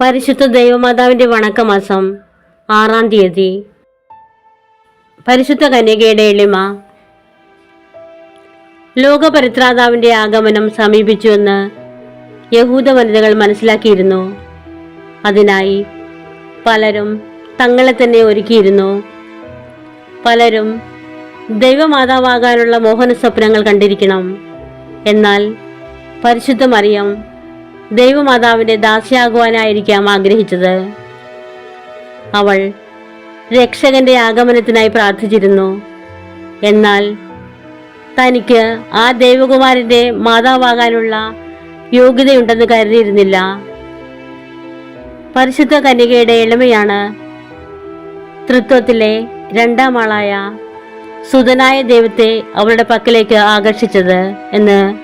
പരിശുദ്ധ ദൈവമാതാവിന്റെ വണക്കമാസം ആറാം തീയതി. പരിശുദ്ധ കന്യകയുടെ എളിമ. ലോകപരിത്രാതാവിന്റെ ആഗമനം സമീപിച്ചുവെന്ന് യഹൂദ വനിതകൾ മനസ്സിലാക്കിയിരുന്നു. അതിനായി പലരും തങ്ങളെ തന്നെ ഒരുക്കിയിരുന്നു. പലരും ദൈവമാതാവാകാനുള്ള മോഹന സ്വപ്നങ്ങൾ കണ്ടിരിക്കണം. എന്നാൽ പരിശുദ്ധ മറിയം ദൈവമാതാവിന്റെ ദാസിയാകുവാനായിരിക്കാം ആഗ്രഹിച്ചത്. അവൾ രക്ഷകന്റെ ആഗമനത്തിനായി പ്രാർത്ഥിച്ചിരുന്നു. എന്നാൽ തനിക്ക് ആ ദൈവകുമാരന്റെ മാതാവാകാനുള്ള യോഗ്യതയുണ്ടെന്ന് കരുതിയിരുന്നില്ല. പരിശുദ്ധ കന്യകയുടെ എളിമയാണ് തൃത്വത്തിലെ രണ്ടാം ആളായ സുതനായ ദൈവത്തെ അവളുടെ പക്കലേക്ക് ആകർഷിച്ചത് എന്ന്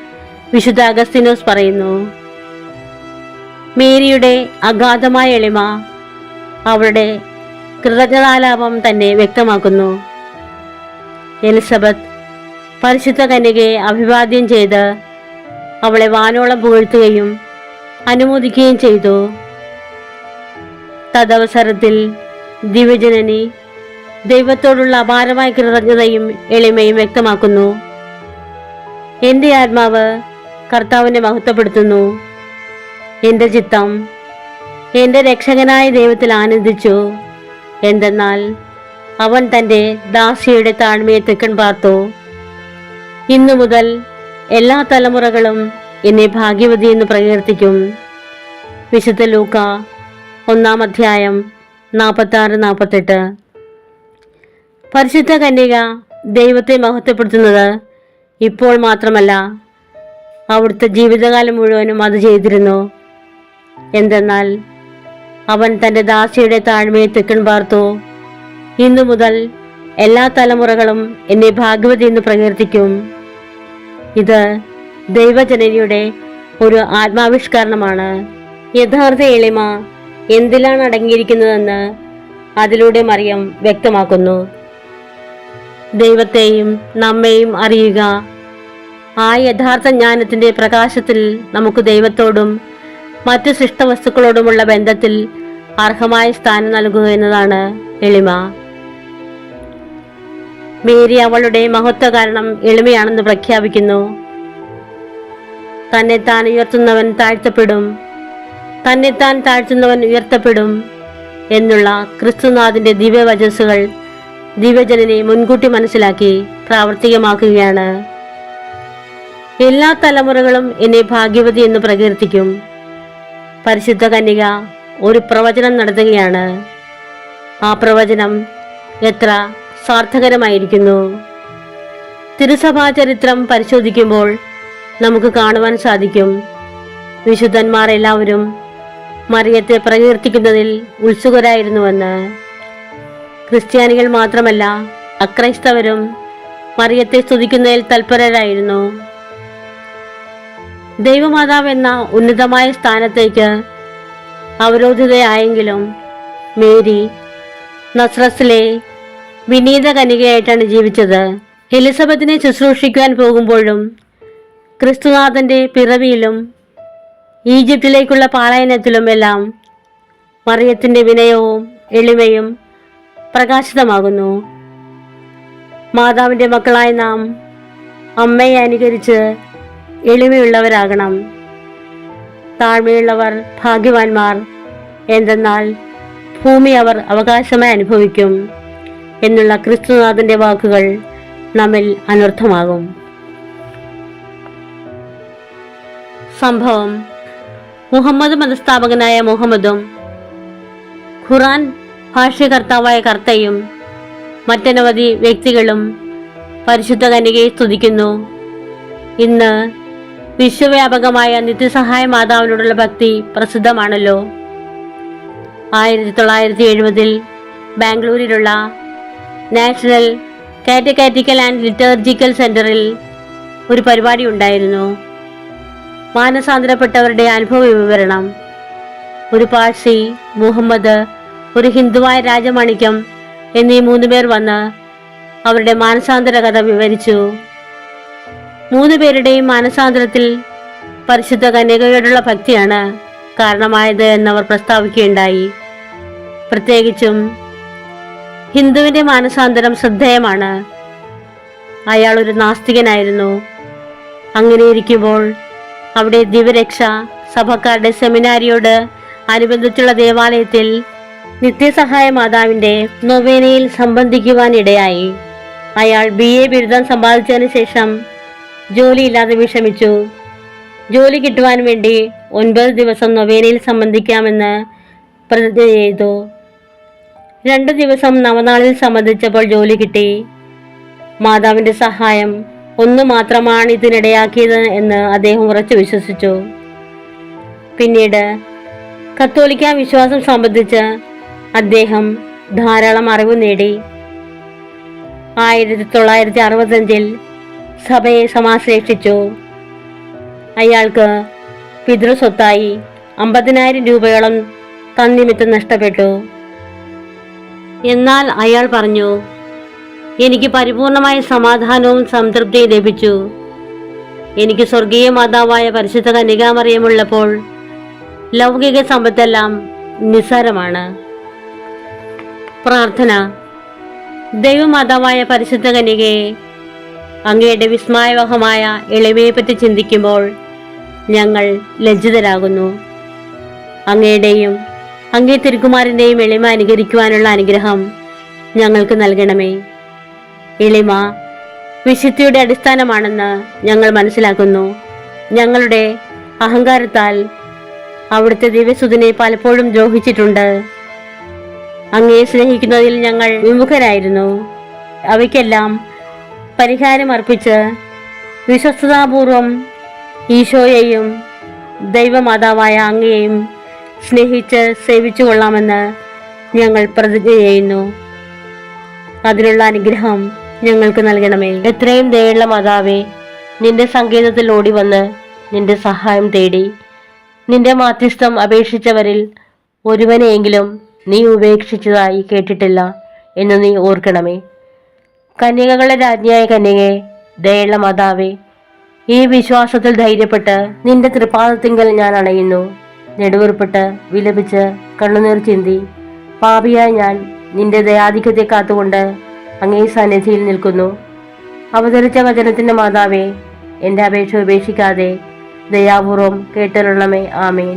വിശുദ്ധ അഗസ്തിനോസ് പറയുന്നു. മേരിയുടെ അഗാധമായ എളിമ അവളുടെ കൃതജ്ഞതാലാപം തന്നെ വ്യക്തമാക്കുന്നു. എലിസബത്ത് പരിശുദ്ധ കന്യകയെ അഭിവാദ്യം ചെയ്ത് അവളെ വാനോളം പുകഴ്ത്തുകയും അനുമോദിക്കുകയും ചെയ്തു. തദവസരത്തിൽ ദിവ്യജനനി ദൈവത്തോടുള്ള അപാരമായ കൃതജ്ഞതയും എളിമയും വ്യക്തമാക്കുന്നു. എന്റെ ആത്മാവ് കർത്താവിനെ മഹത്വപ്പെടുത്തുന്നു. എന്റെ ചിത്തം എന്റെ രക്ഷകനായ ദൈവത്തിൽ ആനന്ദിച്ചു. എന്തെന്നാൽ അവൻ തന്റെ ദാസിയുടെ താഴ്മയെ തെക്കൻ പാർത്തു. ഇന്നു മുതൽ എല്ലാ തലമുറകളും എന്നെ ഭാഗ്യവതി എന്ന് പ്രകീർത്തിക്കും. വിശുദ്ധ ലൂക്ക ഒന്നാം അധ്യായം നാൽപ്പത്തി ആറ് നാൽപ്പത്തെട്ട് പരിശുദ്ധ കന്യക ദൈവത്തെ മഹത്വപ്പെടുത്തുന്നത് ഇപ്പോൾ മാത്രമല്ല അവിടുത്തെ ജീവിതകാലം മുഴുവനും അത് ചെയ്തിരുന്നു. എന്തെന്നാൽ അവൻ തന്റെ ദാസിയുടെ താഴ്മയെ തെക്കൻ പാർത്തു. ഇന്നു മുതൽ എല്ലാ തലമുറകളും എന്നെ ഭാഗവതി എന്ന് പ്രകീർത്തിക്കും. ഇത് ദൈവജനനിയുടെ ഒരു ആത്മാവിഷ്കരണമാണ്. യഥാർത്ഥ എളിമ എന്തിലാണ് അടങ്ങിയിരിക്കുന്നതെന്ന് അതിലൂടെ മറിയം വ്യക്തമാക്കുന്നു. ദൈവത്തെയും നമ്മെയും അറിയുക. ആ യഥാർത്ഥ ജ്ഞാനത്തിന്റെ പ്രകാശത്തിൽ നമുക്ക് ദൈവത്തോടും മറ്റു സൃഷ്ടവസ്തുക്കളോടുമുള്ള ബന്ധത്തിൽ അർഹമായ സ്ഥാനം നൽകുക എന്നതാണ് എളിമ. മേരി അവളുടെ മഹത്വ കാരണം എളിമയാണെന്ന് പ്രഖ്യാപിക്കുന്നു. തന്നെ താൻ ഉയർത്തുന്നവൻ താഴ്ത്തപ്പെടും. തന്നെ താൻ താഴ്ത്തുന്നവൻ ഉയർത്തപ്പെടും എന്നുള്ള ക്രിസ്തുനാഥിന്റെ ദിവ്യവചസ്സുകൾ ദിവ്യജനനെ മുൻകൂട്ടി മനസ്സിലാക്കി പ്രാവർത്തികമാക്കുകയാണ്. എല്ലാ തലമുറകളും എന്നെ ഭാഗ്യവതി എന്ന് പ്രകീർത്തിക്കും. പരിശുദ്ധ കന്യക ഒരു പ്രവചനം നടത്തുകയാണ്. ആ പ്രവചനം എത്ര സാർത്ഥകരമായിരിക്കുന്നു. തിരുസഭാ ചരിത്രം പരിശോധിക്കുമ്പോൾ നമുക്ക് കാണുവാൻ സാധിക്കും. വിശുദ്ധന്മാർ എല്ലാവരും മറിയത്തെ പ്രകീർത്തിക്കുന്നതിൽ ഉത്സുകരായിരുന്നുവെന്ന്. ക്രിസ്ത്യാനികൾ മാത്രമല്ല അക്രൈസ്തവരും മറിയത്തെ സ്തുതിക്കുന്നതിൽ തൽപരരായിരുന്നു. ദൈവമാതാവ് എന്ന ഉന്നതമായ സ്ഥാനത്തേക്ക് അവരോധിതയായെങ്കിലും മേരി നസ്രസിലെ വിനീത കനികയായിട്ടാണ് ജീവിച്ചത്. എലിസബത്തിനെ ശുശ്രൂഷിക്കുവാൻ പോകുമ്പോഴും ക്രിസ്തുനാഥന്റെ പിറവിയിലും ഈജിപ്തിലേക്കുള്ള പാളയനത്തിലും എല്ലാം മറിയത്തിന്റെ വിനയവും എളിമയും പ്രകാശിതമാകുന്നു. മാതാവിന്റെ മക്കളായ നാം അമ്മയെ അനുകരിച്ച് എളിമയുള്ളവരാകണം. താഴ്മയുള്ളവർ ഭാഗ്യവാന്മാർ. എന്തെന്നാൽ ഭൂമി അവർ അവകാശമായി അനുഭവിക്കും എന്നുള്ള ക്രിസ്തുനാഥന്റെ വാക്കുകൾ നമ്മിൽ അനർത്ഥമാകും. സംഭവം. മുഹമ്മദ് മതസ്ഥാപകനായ മുഹമ്മദും ഖുറാൻ ഭാഷ്യകർത്താവായ കർത്തയും മറ്റനവധി വ്യക്തികളും പരിശുദ്ധ കന്യകയെ സ്തുതിക്കുന്നു. ഇന്ന് വിശ്വവ്യാപകമായ നിത്യസഹായ മാതാവിനോടുള്ള ഭക്തി പ്രസിദ്ധമാണല്ലോ. ആയിരത്തി തൊള്ളായിരത്തി എഴുപതിൽ ബാംഗ്ലൂരിലുള്ള നാഷണൽ കാറ്റകാറ്റിക്കൽ ആൻഡ് ലിറ്റർജിക്കൽ സെന്ററിൽ ഒരു പരിപാടി ഉണ്ടായിരുന്നു. മാനസാന്തരപ്പെട്ടവരുടെ അനുഭവ വിവരണം ഒരു പാഴ്സി മുഹമ്മദ് ഒരു ഹിന്ദുവായ രാജമാണിക്യം എന്നീ മൂന്നുപേർ വന്ന് അവരുടെ മാനസാന്തര കഥ വിവരിച്ചു. മൂന്നുപേരുടെയും മാനസാന്തരത്തിൽ പരിശുദ്ധ കന്യകയോടുള്ള ഭക്തിയാണ് കാരണമായത് എന്നവർ പ്രസ്താവിക്കുകയുണ്ടായി. പ്രത്യേകിച്ചും ഹിന്ദുവിന്റെ മാനസാന്തരം ശ്രദ്ധേയമാണ്. അയാൾ ഒരു നാസ്തികനായിരുന്നു. അങ്ങനെ ഇരിക്കുമ്പോൾ അവിടെ ദിവരക്ഷ സഭക്കാരുടെ സെമിനാരിയോട് അനുബന്ധിച്ചുള്ള ദേവാലയത്തിൽ നിത്യസഹായ മാതാവിന്റെ നൊവേനയിൽ സംബന്ധിക്കുവാനിടയായി. അയാൾ ബി എ ബിരുദം സമ്പാദിച്ചതിന് ശേഷം ജോലിയില്ലാതെ വിഷമിച്ചു. ജോലി കിട്ടുവാൻ വേണ്ടി ഒൻപത് ദിവസം നൊവേനയിൽ സംബന്ധിക്കാമെന്ന് പ്രതിജ്ഞ ചെയ്തു. രണ്ട് ദിവസം നവനാളിൽ സംബന്ധിച്ചപ്പോൾ ജോലി കിട്ടി. മാതാവിന്റെ സഹായം ഒന്നു മാത്രമാണ് ഇതിനിടയാക്കിയത് എന്ന് അദ്ദേഹം ഉറച്ചു വിശ്വസിച്ചു. പിന്നീട് കത്തോലിക്ക വിശ്വാസം സംബന്ധിച്ച് അദ്ദേഹം ധാരാളം അറിവ് നേടി. ആയിരത്തി തൊള്ളായിരത്തി അറുപത്തഞ്ചിൽ സഭയെ സമാശ്ലേഷിച്ചു. അയാൾക്ക് പിതൃസ്വത്തായി അമ്പതിനായിരം രൂപയോളം തന്നിമിത്തം നഷ്ടപ്പെട്ടു. എന്നാൽ അയാൾ പറഞ്ഞു എനിക്ക് പരിപൂർണമായ സമാധാനവും സംതൃപ്തിയും ലഭിച്ചു. എനിക്ക് സ്വർഗീയ മാതാവായ പരിശുദ്ധ കന്യകാമറിയമുള്ളപ്പോൾ ലൗകിക സമ്പത്തെല്ലാം നിസ്സാരമാണ്. പ്രാർത്ഥന. ദൈവമാതാവായ പരിശുദ്ധ കനികയെ അങ്ങയുടെ വിസ്മയവഹമായ എളിമയെപ്പറ്റി ചിന്തിക്കുമ്പോൾ ഞങ്ങൾ ലജ്ജിതരാകുന്നു. അങ്ങയുടെയും അങ്ങേ തിരുക്കുമാരന്റെയും എളിമ അനുകരിക്കുവാനുള്ള അനുഗ്രഹം ഞങ്ങൾക്ക് നൽകണമേ. എളിമ വിശുദ്ധിയുടെ അടിസ്ഥാനമാണെന്ന് ഞങ്ങൾ മനസ്സിലാക്കുന്നു. ഞങ്ങളുടെ അഹങ്കാരത്താൽ അവിടുത്തെ ദിവ്യസുതിനെ പലപ്പോഴും ദ്രോഹിച്ചിട്ടുണ്ട്. അങ്ങയെ സ്നേഹിക്കുന്നതിൽ ഞങ്ങൾ വിമുഖരായിരുന്നു. അവയ്ക്കെല്ലാം പരിഹാരം അർപ്പിച്ച് വിശ്വസ്തതാപൂർവം ഈശോയെയും ദൈവമാതാവായ അങ്ങയെയും സ്നേഹിച്ച് സേവിച്ചു കൊള്ളാമെന്ന് ഞങ്ങൾ പ്രതിജ്ഞ ചെയ്യുന്നു. അതിനുള്ള അനുഗ്രഹം ഞങ്ങൾക്ക് നൽകണമേ. എത്രയും ദയുള്ള മാതാവേ നിന്റെ സങ്കേതത്തിൽ ഓടി വന്ന് നിന്റെ സഹായം തേടി. നിന്റെ മാധ്യസ്ഥം അപേക്ഷിച്ചവരിൽ ഒരുവനെയെങ്കിലും നീ ഉപേക്ഷിച്ചതായി കേട്ടിട്ടില്ല എന്ന് നീ ഓർക്കണമേ. കന്യകകളുടെ രാജ്ഞിയായ കന്യകെ ദയുള്ള മാതാവേ ഈ വിശ്വാസത്തിൽ ധൈര്യപ്പെട്ട് നിന്റെ തൃപ്പാദത്തിങ്കൽ ഞാൻ അണയുന്നു. നെടുവേർപ്പെട്ട് വിലപിച്ച് കണ്ണുനീർ ചിന്തി പാപിയായ ഞാൻ നിന്റെ ദയാധിക്യത്തെ കാത്തുകൊണ്ട് അങ്ങേ സന്നിധിയിൽ നിൽക്കുന്നു. അവതരിച്ച വചനത്തിന്റെ മാതാവേ എന്റെ അപേക്ഷ ഉപേക്ഷിക്കാതെ ദയാപൂർവം കേട്ടരുള്ളമേ ആമേൻ.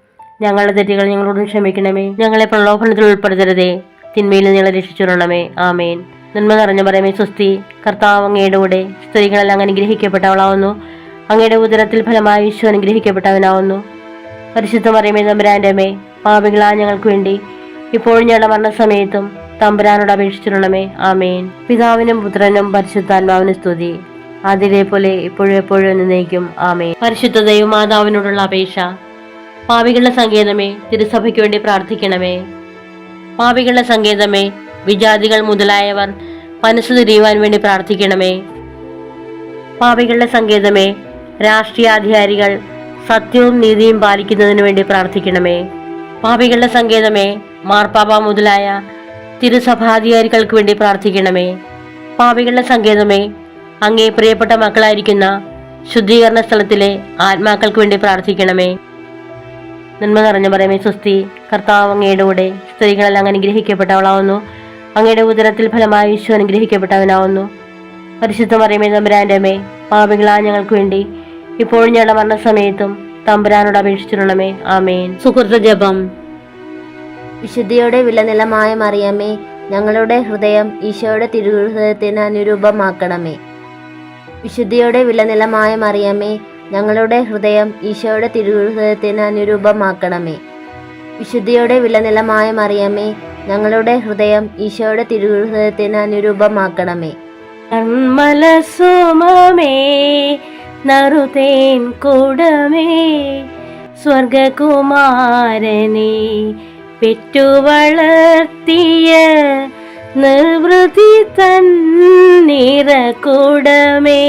ഞങ്ങളുടെ തെറ്റുകൾ ഞങ്ങളോട് ക്ഷമിക്കണമേ. ഞങ്ങളെ പ്രലോഭനത്തിൽ ഉൾപ്പെടുത്തരുതേ. തിന്മയിൽ ഞങ്ങളെ രക്ഷിച്ചുകൊള്ളണമേ ആമേൻ. നന്മ നിറഞ്ഞ പറയുമേ സ്വസ്തി കർത്താവ് അങ്ങയുടെ കൂടെ സ്ത്രീകളെല്ലാം അനുഗ്രഹിക്കപ്പെട്ടവളാവുന്നു. അങ്ങയുടെ ഉദരത്തിൽ ഫലമായി ഈശോ അനുഗ്രഹിക്കപ്പെട്ടവനാവുന്നു. പരിശുദ്ധ മറിയമേ തമ്പുരാന്റെ അമ്മേ പാപികളാ ഞങ്ങൾക്ക് വേണ്ടി ഇപ്പോഴും ഞങ്ങളുടെ മരണസമയത്തും തമ്പുരാനോട് അപേക്ഷിച്ചിരണമേ ആമേൻ. പിതാവിനും പുത്രനും പരിശുദ്ധാത്മാവിനും സ്തുതി. അതിലെ പോലെ ഇപ്പോഴും എപ്പോഴും എന്നേക്കും. ആമേൻ. പരിശുദ്ധ ദൈവമാതാവിനോടുള്ള അപേക്ഷ. പാപികളുടെ സങ്കേതമേ തിരുസഭയ്ക്ക് വേണ്ടി പ്രാർത്ഥിക്കണമേ. പാവികളുടെ സങ്കേതമേ വിജാതികൾ മുതലായവർ മനസ്സ് തിരിയുവാൻ വേണ്ടി പ്രാർത്ഥിക്കണമേ. പാപികളുടെ സങ്കേതമേ രാഷ്ട്രീയാധികാരികൾ സത്യവും നീതിയും പാലിക്കുന്നതിന് വേണ്ടി പ്രാർത്ഥിക്കണമേ. പാപികളുടെ സങ്കേതമേ മാർപ്പാപ്പ മുതലായ തിരുസഭാധികാരികൾക്ക് വേണ്ടി പ്രാർത്ഥിക്കണമേ. പാപികളുടെ സങ്കേതമേ അങ്ങേ പ്രിയപ്പെട്ട മക്കളായിരിക്കുന്ന ശുദ്ധീകരണ സ്ഥലത്തിലെ ആത്മാക്കൾക്ക് വേണ്ടി പ്രാർത്ഥിക്കണമേ. നന്മ നിറഞ്ഞ പറയുമേ സുസ്തി കർത്താവ് അങ്ങയുടെ കൂടെ സ്ത്രീകളെല്ലാം അനുഗ്രഹിക്കപ്പെട്ടവളാവുന്നു. അങ്ങയുടെ ഉദരത്തിൽ ഫലമായി ഈശോ അനുഗ്രഹിക്കപ്പെട്ടവനാവുന്നു. പരിശുദ്ധ മറിയമേ തമ്പുരാന്റെ അമ്മേ പാപികളാ ഞങ്ങൾക്ക് വേണ്ടി ഇപ്പോഴും ഞങ്ങളുടെ മരണസമയത്തും തമ്പുരാനോട് അപേക്ഷിച്ചിട്ടുള്ളമേ ആമേൻ. സുഹൃത്ത ജപം. വിശുദ്ധിയുടെ വിലനിലമായ മറിയമേ ഞങ്ങളുടെ ഹൃദയം ഈശോയുടെ തിരുഹൃദയത്തിന് അനുരൂപമാക്കണമേ. വിശുദ്ധിയുടെ വിലനിലമായ മറിയമ്മേ ഞങ്ങളുടെ ഹൃദയം ഈശോയുടെ തിരുഹൃദയത്തിന് അനുരൂപമാക്കണമേ. വിശുദ്ധിയുടെ വിലനിലമായ മറിയമേ ഞങ്ങളുടെ ഹൃദയം ഈശോയുടെ തിരുഹൃദയത്തിന് അനുരൂപമാക്കണമേ. കൺമല സോമമേ നറുതേൻ കൂടമേ സ്വർഗകുമാരനെ പെറ്റുവളർത്തിയ നിർവൃതി തന്നിറ കൂടമേ.